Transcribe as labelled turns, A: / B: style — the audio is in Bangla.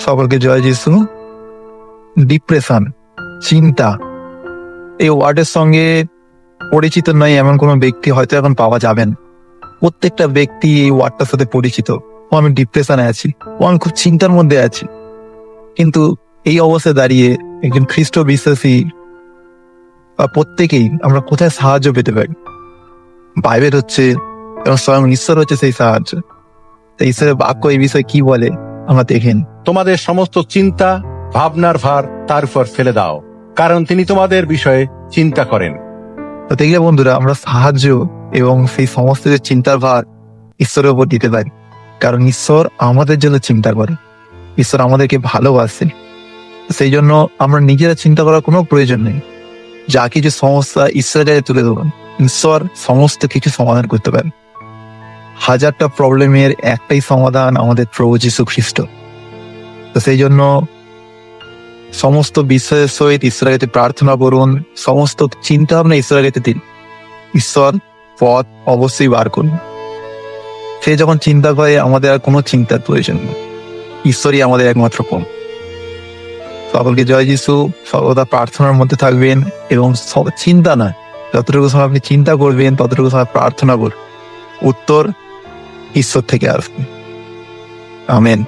A: সকলকে জয় যিশু। ডিপ্রেশন, চিন্তা। এই ওয়ার্ডের সঙ্গে পরিচিত নয় এমন কোনো ব্যক্তি হয়তো এখন পাওয়া যাবেন। প্রত্যেকটা ব্যক্তি এই ওয়ার্ডটার সাথে পরিচিত। ও আমি ডিপ্রেশনে আছি। ও আমি খুব চিন্তার মধ্যে আছি। কিন্তু এই অবস্থায় দাঁড়িয়ে একজন খ্রিস্ট বিশ্বাসী বা প্রত্যেকেই আমরা কোথায় সাহায্য পেতে পারি? বাইবেল হচ্ছে, এবং স্বয়ং ঈশ্বর হচ্ছে সেই সাহায্য। ঈশ্বরের বাক্য এই বিষয়ে কি বলে? আমরা দেখেন।
B: তোমাদের সমস্ত চিন্তা ভাবনার ভার তার উপর ফেলে দাও কারণ তিনি তোমাদের বিষয়ে চিন্তা করেন।
A: তো দেখলে বন্ধুরা আমরা সাহায্য এবং সেই সমস্ত যে চিন্তার ভার ঈশ্বরের উপর দিতে পারি। কারণ ঈশ্বর আমাদের জন্য চিন্তা করে। ঈশ্বর আমাদেরকে ভালোবাসে। সেই জন্য আমরা নিজেরা চিন্তা করার কোনো প্রয়োজন নেই। যা কিছু সমস্যা ঈশ্বরের তুলে দেবেন ঈশ্বর সমস্ত কিছু সমাধান করতে পারেন হাজারটা প্রবলেমের একটাই সমাধান আমাদের প্রভু যীশু খ্রিস্ট। তো সেই জন্য সমস্ত বিশ্বাসের সহিত ঈশ্বরের প্রার্থনা করুন, সমস্ত চিন্তা ভাবনা ঈশ্বরের দিন। ঈশ্বর পথ অবশ্যই বার করুন। সে যখন চিন্তা করে, আমাদের আর কোনো চিন্তার প্রয়োজন নেই। ঈশ্বরই আমাদের একমাত্র পথ। সকলকে জয় যিশু। সর্বদা প্রার্থনার মধ্যে থাকবেন এবং চিন্তা নয়। যতটুকু সময় আপনি চিন্তা করবেন, ততটুকু সময় প্রার্থনা করুন। উত্তর ঈশ্বর থেকে আসবে। আমেন।